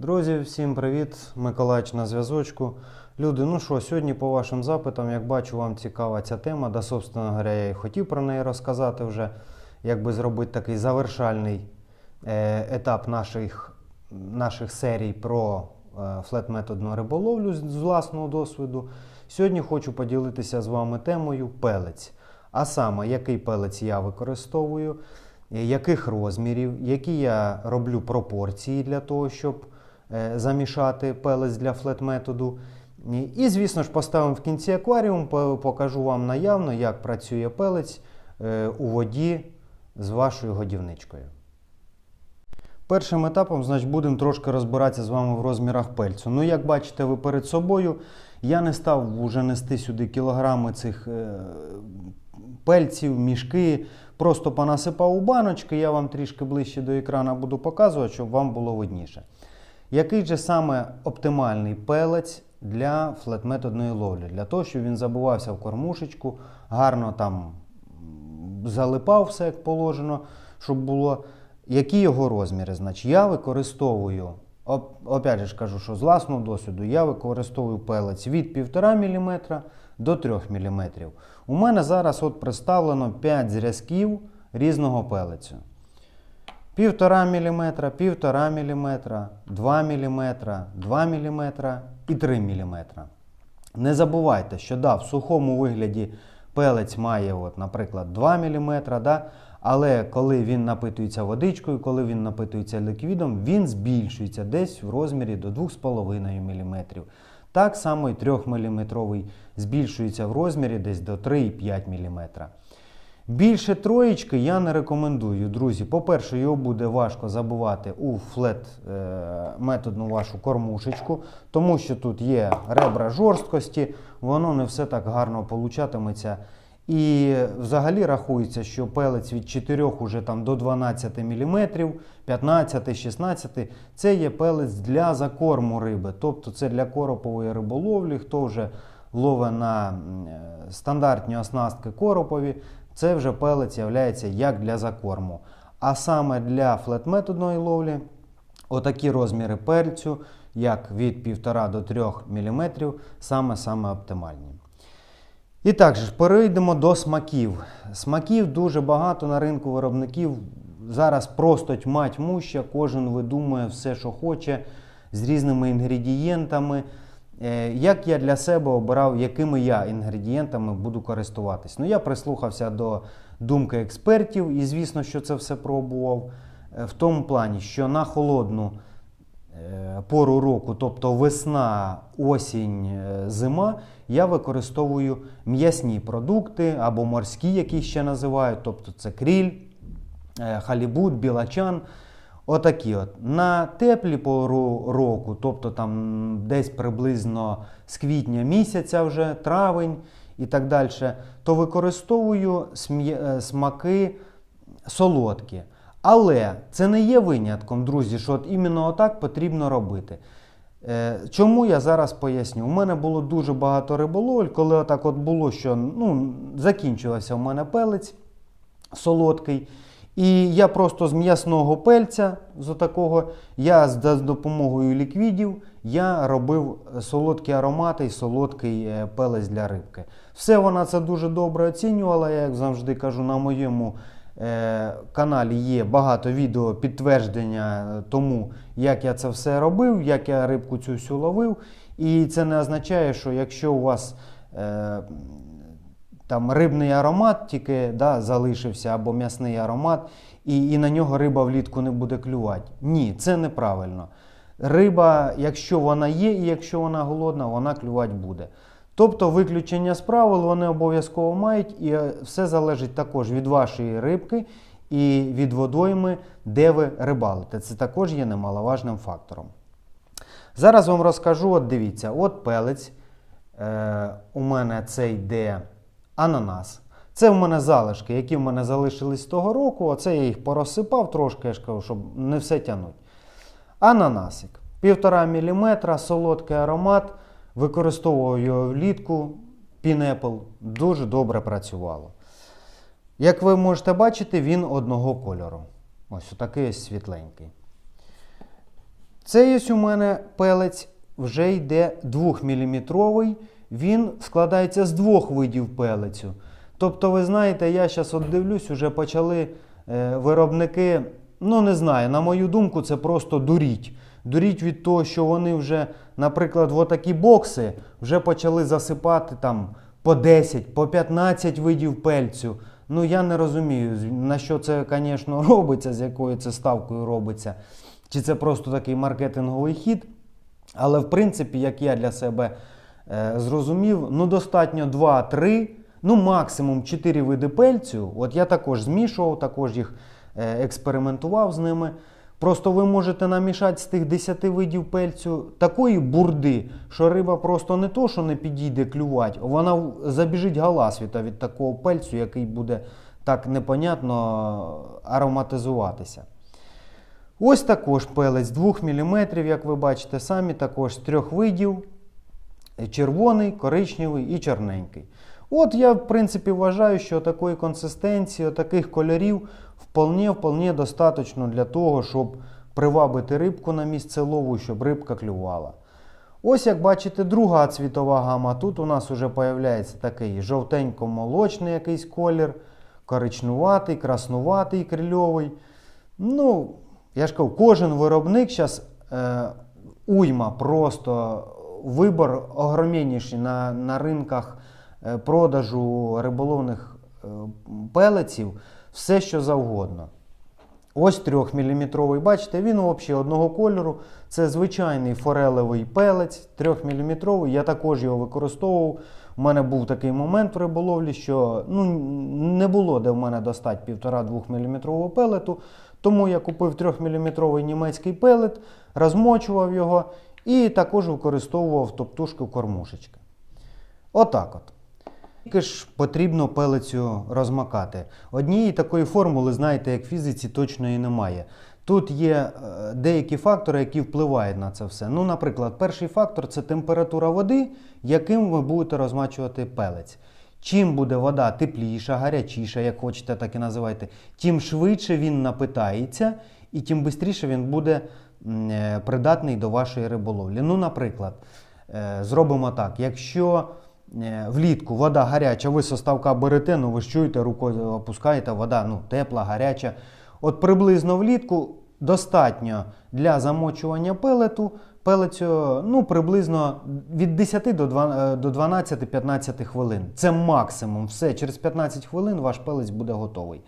Друзі, всім привіт! Миколаївич на зв'язочку. Люди, ну що, сьогодні по вашим запитам, як бачу, вам цікава ця тема. Да, собственно говоря, я і хотів про неї розказати вже, як би зробити такий завершальний е, етап наших, наших серій про е, флет-методну риболовлю з, з власного досвіду. Сьогодні хочу поділитися з вами темою пелець. А саме, який пелець я використовую, яких розмірів, які я роблю пропорції для того, щоб замішати пелець для флет-методу. І, звісно ж, поставимо в кінці акваріум, по- покажу вам наявно, як працює пелець е, у воді з вашою годівничкою. Першим етапом, значить, будемо трошки розбиратися з вами в розмірах пельцю. Ну, як бачите, ви перед собою, я не став вже нести сюди кілограми цих е, пельців, мішки. Просто понасипав у баночки, я вам трішки ближче до екрану буду показувати, щоб вам було видніше. Який же саме оптимальний пелець для флет-методної ловлі? Для того, щоб він забувався в кормушечку, гарно там залипав все як положено, щоб було. Які його розміри? Значить, я використовую, опять же кажу, що з власного досвіду я використовую пелець від 1,5 мм до 3 мм. У мене зараз от представлено 5 зразків різного пелецю. 1,5 мм, 1,5 мм, 2 мм, 2 мм і 3 мм. Не забувайте, що да, в сухому вигляді пелець має, от, наприклад, 2 мм, да, але коли він напитується водичкою, коли він напитується ліквідом, він збільшується десь в розмірі до 2,5 мм. Так само і 3 мм збільшується в розмірі десь до 3,5 мм. Більше троєчки я не рекомендую, друзі. По-перше, його буде важко забувати у флет е, методну вашу кормушечку, тому що тут є ребра жорсткості, воно не все так гарно получатиметься. І взагалі рахується, що пелець від 4 уже там до 12 мм, 15-16 це є пелець для закорму риби. Тобто це для коропової риболовлі, хто вже ловить на е, стандартні оснастки коропові, це вже пелець являється як для закорму. А саме для флет-методної ловлі отакі розміри пельцю, як від 1,5 до 3 мм, саме-саме оптимальні. І так же перейдемо до смаків. Смаків дуже багато на ринку виробників. Зараз просто тьма тьмуща, кожен видумує все, що хоче, з різними інгредієнтами. Е, Як я для себе обирав, якими я інгредієнтами буду користуватись? Ну, я прислухався до думки експертів і, звісно, що це все пробував. Е, В тому плані, що на холодну е, пору року, тобто весна, осінь, зима, я використовую м'ясні продукти або морські, які ще називають, тобто це кріль, халібут, білачан. Отакі от. На теплі пору року, тобто там десь приблизно з квітня місяця вже, травень і так далі, то використовую е, смаки солодкі. Але це не є винятком, друзі, що от іменно отак потрібно робити. Е, Чому я зараз поясню? У мене було дуже багато риболовель, коли отак от було, що ну, закінчувався у мене пелець солодкий. І я просто з м'ясного пельця, з отакого, я з допомогою ліквідів я робив солодкі аромати і солодкий е, пелець для рибки. Все вона це дуже добре оцінювала. Я як завжди кажу, на моєму е, каналі є багато відео підтвердження е, тому, як я це все робив, як я рибку цю всю ловив. І це не означає, що якщо у вас там рибний аромат тільки да, залишився або м'ясний аромат, і, і на нього риба влітку не буде клювати. Ні, це неправильно. Риба, якщо вона є і якщо вона голодна, вона клювати буде. Тобто виключення з правил вони обов'язково мають, і е, все залежить також від вашої рибки і від водойми, де ви рибалите. Це також є немаловажним фактором. Зараз вам розкажу, от дивіться, от пелець. Е, у мене це йде ананас. Це в мене залишки, які в мене залишились того року. Оце я їх порозсипав трошки, я ж кажу, щоб не все тягнуть. Ананасик. 1,5 мм, солодкий аромат. Використовував його влітку. Pineapple дуже добре працювало. Як ви можете бачити, він одного кольору. Ось такий ось світленький. Цей ось у мене пелець вже йде 2-мм. Він складається з двох видів пелецю. Тобто, ви знаєте, я зараз от дивлюсь, вже почали е, виробники, ну не знаю, на мою думку, це просто дуріть. Дуріть від того, що вони вже, наприклад, в отакі бокси вже почали засипати там по 10, по 15 видів пельцю. Ну я не розумію, на що це, звісно, робиться, з якою це ставкою робиться. Чи це просто такий маркетинговий хід. Але в принципі, як я для себе е, зрозумів, ну достатньо 2-3, ну максимум 4 види пельцю. От я також змішував, також їх е, експериментував з ними. Просто ви можете намішати з тих 10 видів пельцю такої бурди, що риба просто не то, що не підійде клювати, вона забіжить галасвіта від такого пельцю, який буде так непонятно ароматизуватися. Ось також пелець 2 мм, як ви бачите, самі також з трьох видів: червоний, коричневий і чорненький. От я, в принципі, вважаю, що такої консистенції, таких кольорів вполне, вполне достатньо для того, щоб привабити рибку на місце лову, щоб рибка клювала. Ось як бачите, друга цвітова гама. Тут у нас вже появляється такий жовтенько-молочний якийсь колір, коричнуватий, краснуватий, крильовий. Ну, я ж кажу, кожен виробник зараз е, уйма просто вибор огромніший на, на ринках е, продажу риболовних е, пелеців, все що завгодно. Ось 3-мм, бачите, він взагалі одного кольору. Це звичайний форелевий пелець 3-мм. Я також його використовував. У мене був такий момент в риболовлі, що ну, не було де в мене достати 1,5-2 мм пелету. Тому я купив 3-мм німецький пелет, розмочував його і також використовував топтушки кормушечки. Отак от. Скільки ж потрібно пелецю розмакати? Однієї такої формули, знаєте, як в фізиці, точної немає. Тут є е, деякі фактори, які впливають на це все. Ну, наприклад, перший фактор це температура води, яким ви будете розмачувати пелець. Чим буде вода тепліша, гарячіша, як хочете, так і називайте, тим швидше він напитається і тим швидше він буде е, придатний до вашої риболовлі. Ну, наприклад, е, зробимо так: якщо е, влітку вода гаряча, ви со ставка берете, ну ви ж чуєте, рукою опускаєте, вода ну, тепла, гаряча. От приблизно влітку достатньо для замочування пелету. Пелецю ну, приблизно від 10 до два- е, до 12-15 хвилин. Це максимум. Все, через 15 хвилин ваш пелець буде готовий.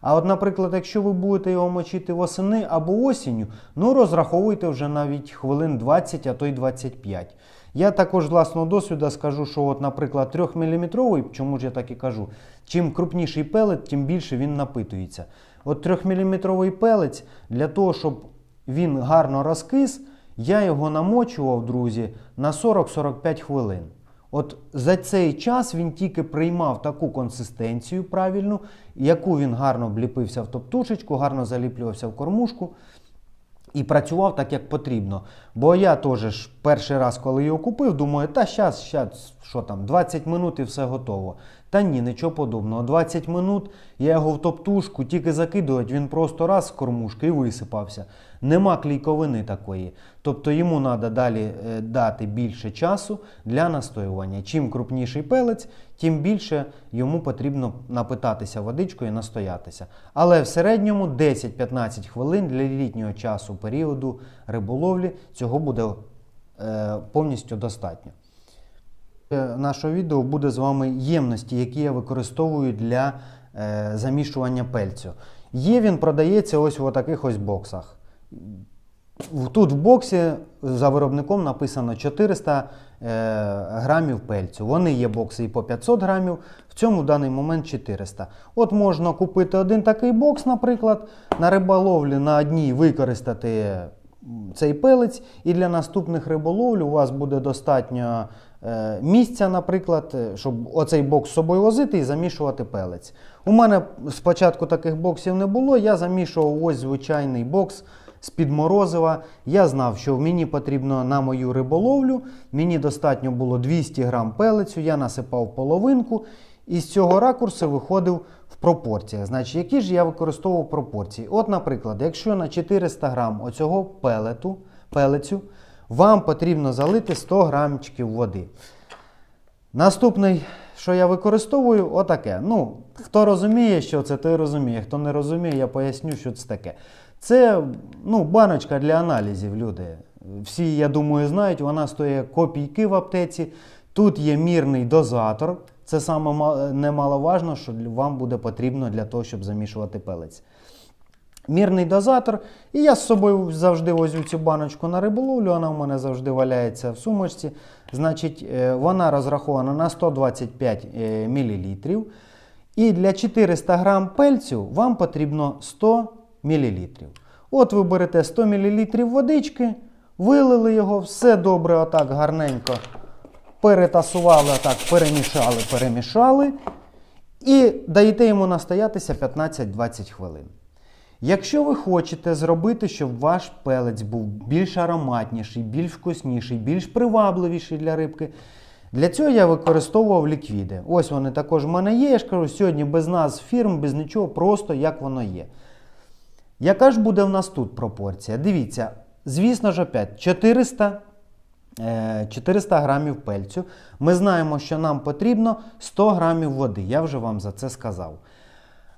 А от, наприклад, якщо ви будете його мочити восени або осінню, ну розраховуйте вже навіть хвилин 20, а то й 25. Я також власного досвіду скажу, що, от, наприклад, 3-мм, чому ж я так і кажу, чим крупніший пелет, тим більше він напитується. От 3-мм пелець для того, щоб він гарно розкис, я його намочував, друзі, на 40-45 хвилин. От за цей час він тільки приймав таку консистенцію правильну, яку він гарно вліпився в топтушечку, гарно заліплювався в кормушку і працював так, як потрібно. Бо я теж перший раз, коли його купив, думаю, та щас, щас, що там, 20 минут і все готово. Та ні, нічого подобного. 20 минут я його в топтушку, тільки закидувати, він просто раз з кормушки і висипався. Нема клійковини такої. Тобто йому треба далі е, дати більше часу для настоювання. Чим крупніший пелець, тим більше йому потрібно напитатися водичкою і настоятися. Але в середньому 10-15 хвилин для літнього часу періоду риболовлі цього буде е, повністю достатньо. Е, Нашого відео буде з вами ємності, які я використовую для е, замішування пельцю. Є він продається ось в таких ось боксах. Тут в боксі за виробником написано 400 е, грамів пельцю. Вони є бокси і по 500 грамів, в цьому в даний момент 400. От можна купити один такий бокс, наприклад, на риболовлі на одній використати цей пелець, і для наступних риболовль у вас буде достатньо місця, наприклад, е, щоб оцей бокс з собою возити і замішувати пелець. У мене спочатку таких боксів не було, я замішував ось звичайний бокс з-під морозива. Я знав, що мені потрібно на мою риболовлю. Мені достатньо було 200 грам пелецю, я насипав половинку. І з цього ракурсу виходив в пропорціях. Значить, які ж я використовував пропорції? От, наприклад, якщо на 400 грам оцього пелету пелецю, вам потрібно залити 100 грамчиків води. Наступний, що я використовую, отаке. Ну, хто розуміє, що це, той розуміє. Хто не розуміє, я поясню, що це таке. Це ну, баночка для аналізів, люди. Всі, я думаю, знають, вона стоїть копійки в аптеці. Тут є мірний дозатор. Це саме немаловажно, що вам буде потрібно для того, щоб замішувати пелець. Мірний дозатор. І я з собою завжди возю цю баночку на риболовлю, вона в мене завжди валяється в сумочці. Значить, е, вона розрахована на 125 е, мл. І для 400 грам пельцю вам потрібно 100 мл. От ви берете 100 мл водички, вилили його, все добре, отак гарненько перетасували, отак, перемішали, перемішали. І даєте йому настоятися 15-20 хвилин. Якщо ви хочете зробити, щоб ваш пелець був більш ароматніший, більш вкусніший, більш привабливіший для рибки, для цього я використовував ліквіди. Ось вони також в мене є. Я ж кажу, сьогодні без назв фірм, без нічого, просто як воно є. Яка ж буде в нас тут пропорція? Дивіться, звісно ж, опять 400, е, 400 грамів пельцю. Ми знаємо, що нам потрібно 100 грамів води. Я вже вам за це сказав.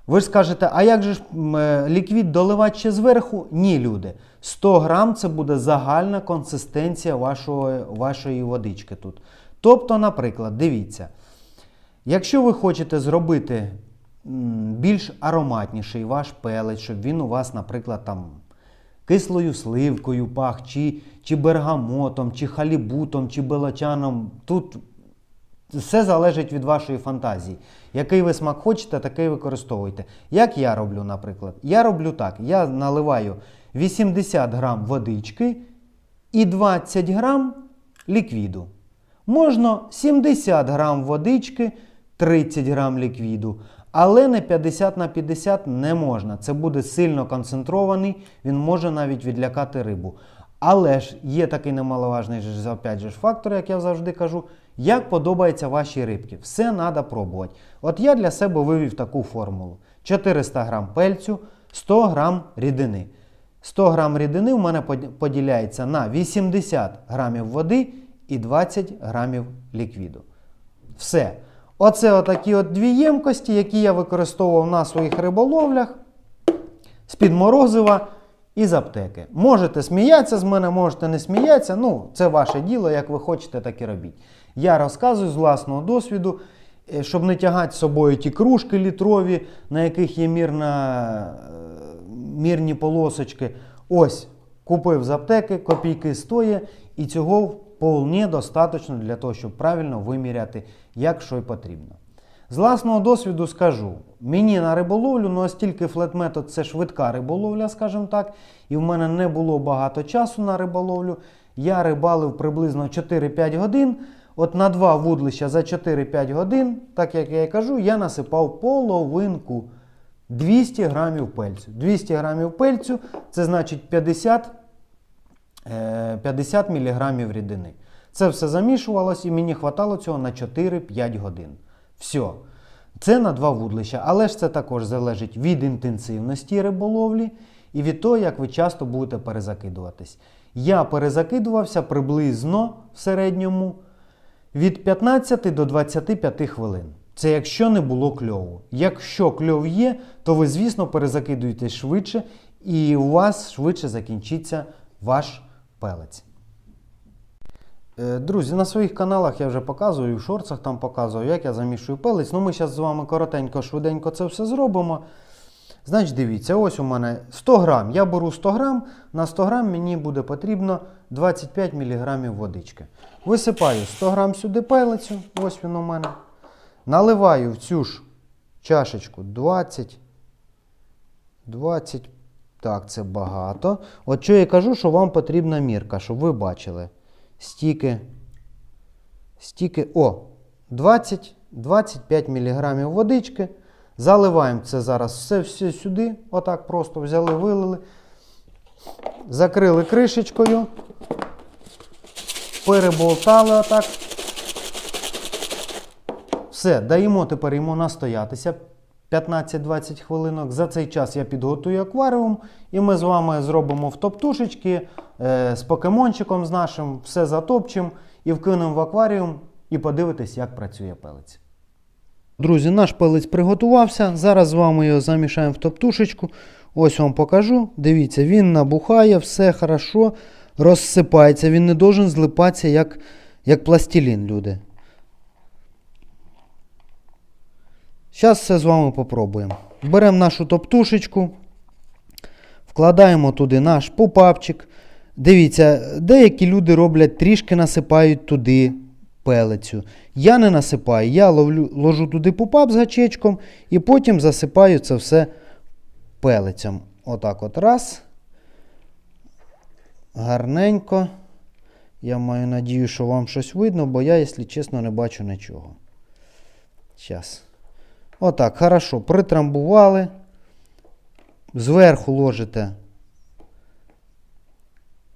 Ви ж скажете, а як же ж е, ліквід доливати ще зверху? Ні, люди. 100 грам це буде загальна консистенція вашої, вашої водички тут. Тобто, наприклад, дивіться, якщо ви хочете зробити більш ароматніший ваш пелець, щоб він у вас, наприклад, там кислою сливкою пах, чи, чи бергамотом, чи халібутом, чи белочаном, тут все залежить від вашої фантазії. Який ви смак хочете, такий використовуйте. Як я роблю, наприклад? Я роблю так: я наливаю 80 грам водички і 20 грам ліквіду. Можна 70 грам водички, 30 грам ліквіду. Але не 50 на 50 не можна. Це буде сильно концентрований, він може навіть відлякати рибу. Але ж є такий немаловажний опять же, фактор, як я завжди кажу, як подобається вашій рибці. Все треба пробувати. От я для себе вивів таку формулу: 400 грам пельцю, 100 грам рідини. 100 грам рідини в мене поділяється на 80 грамів води і 20 грамів ліквіду. Все. Оце отакі от дві ємкості, які я використовував на своїх риболовлях з-під морозива і з аптеки. Можете сміятися з мене, можете не сміятися. Ну, це ваше діло, як ви хочете, так і робіть. Я розказую з власного досвіду, е, щоб не тягати з собою ті кружки літрові, на яких є мірна, е, мірні полосочки. Ось, купив з аптеки, копійки стоїть, і цього вполне достатньо для того, щоб правильно виміряти, як що й потрібно. З власного досвіду скажу, мені на риболовлю, ну оскільки флет-метод це швидка риболовля, скажімо так, і в мене не було багато часу на риболовлю, я рибалив приблизно 4-5 годин. От на два вудлища за 4-5 годин, так як я і кажу, я насипав половинку 200 грамів пельцю. 200 грамів пельцю це значить 50 е, 50 мг рідини. Це все замішувалось і мені хватало цього на 4-5 годин. Все. Це на два вудлища, але ж це також залежить від інтенсивності риболовлі і від того, як ви часто будете перезакидуватись. Я перезакидувався приблизно в середньому від 15 до 25 хвилин. Це якщо не було кльову. Якщо кльов є, то ви, звісно, перезакидуєтесь швидше, і у вас швидше закінчиться ваш пелець. Е, Друзі, на своїх каналах я вже показую, і в шорцах там показую, як я замішую пелець. Ну, ми зараз з вами коротенько, швиденько це все зробимо. Значить, дивіться, ось у мене 100 грам. Я беру 100 грам, на 100 грам мені буде потрібно 25 мг водички. Висипаю 100 грам сюди пелецю, ось він у мене. Наливаю в цю ж чашечку 20. 20. Так, це багато. От що я кажу, що вам потрібна мірка, щоб ви бачили. Стільки. Стільки. О! 20-25 мг водички. Заливаємо це зараз все, все сюди. Отак просто взяли, вилили. Закрили кришечкою. Переболтали отак. Все, даємо тепер йому настоятися 15-20 хвилинок. За цей час я підготую акваріум, і ми з вами зробимо в топтушечки е, з покемончиком з нашим, все затопчемо і вкинемо в акваріум і подивитись, як працює пелець. Друзі, наш пелець приготувався. Зараз з вами його замішаємо в топтушечку. Ось вам покажу. Дивіться, він набухає, все хорошо, розсипається. Він не должен злипатися, як, як пластилін, люди. Зараз все з вами попробуємо. Беремо нашу топтушечку, вкладаємо туди наш попапчик. Дивіться, деякі люди роблять трішки насипають туди пелецю. Я не насипаю, я ловлю, ложу туди пупап з гачечком і потім засипаю це все пелецем. Отак от раз. Гарненько. Я маю надію, що вам щось видно, бо я, якщо чесно, не бачу нічого. Зараз. Отак, хорошо, притрамбували. Зверху ложите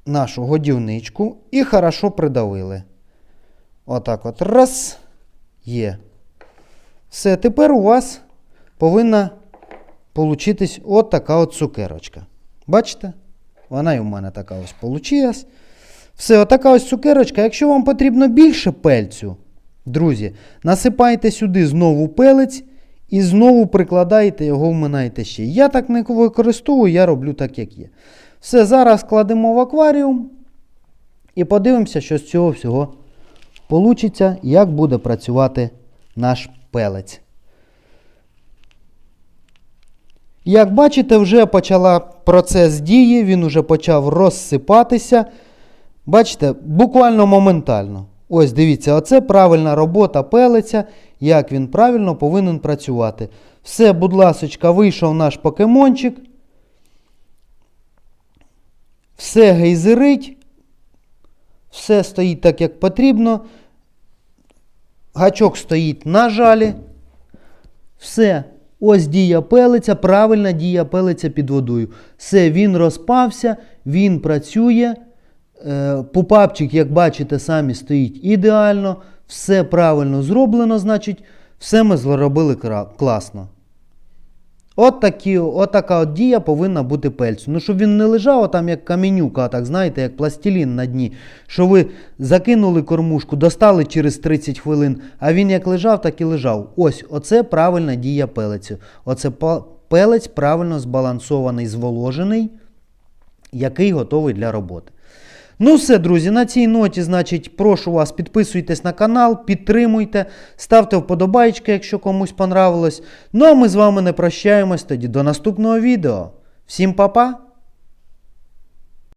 нашу годівничку і хорошо придавили. Отак от. Раз. Є. Все, тепер у вас повинна получитись от така от цукерочка. Бачите? Вона і в мене така ось получилась. Все, отака ось цукерочка. Якщо вам потрібно більше пельцю, друзі, насипайте сюди знову пелець і знову прикладаєте його, вминаєте ще. Я так не використовую, я роблю так, як є. Все, зараз кладемо в акваріум і подивимося, що з цього всього получиться, як буде працювати наш пелець. Як бачите, вже почала процес дії, він вже почав розсипатися. Бачите, буквально моментально. Ось дивіться, оце правильна робота пелиця, як він правильно повинен працювати. Все, будь ласочка, вийшов наш покемончик. Все гейзерить. Все стоїть так, як потрібно. Гачок стоїть на жалі. Все. Ось дія пелиця, правильна дія пелиця під водою. Все, він розпався, він працює. Попапчик, Пупапчик, як бачите, самі стоїть ідеально. Все правильно зроблено, значить, все ми зробили класно. От, такі, от така от дія повинна бути пельцю. Ну, щоб він не лежав там як каменюка, так знаєте, як пластилін на дні. Що ви закинули кормушку, достали через 30 хвилин, а він як лежав, так і лежав. Ось, оце правильна дія пелецю. Оце пелець правильно збалансований, зволожений, який готовий для роботи. Ну все, друзі, на цій ноті, значить, прошу вас, підписуйтесь на канал, підтримуйте, ставте вподобайки, якщо комусь понравилось. Ну а ми з вами не прощаємось тоді до наступного відео. Всім па-па!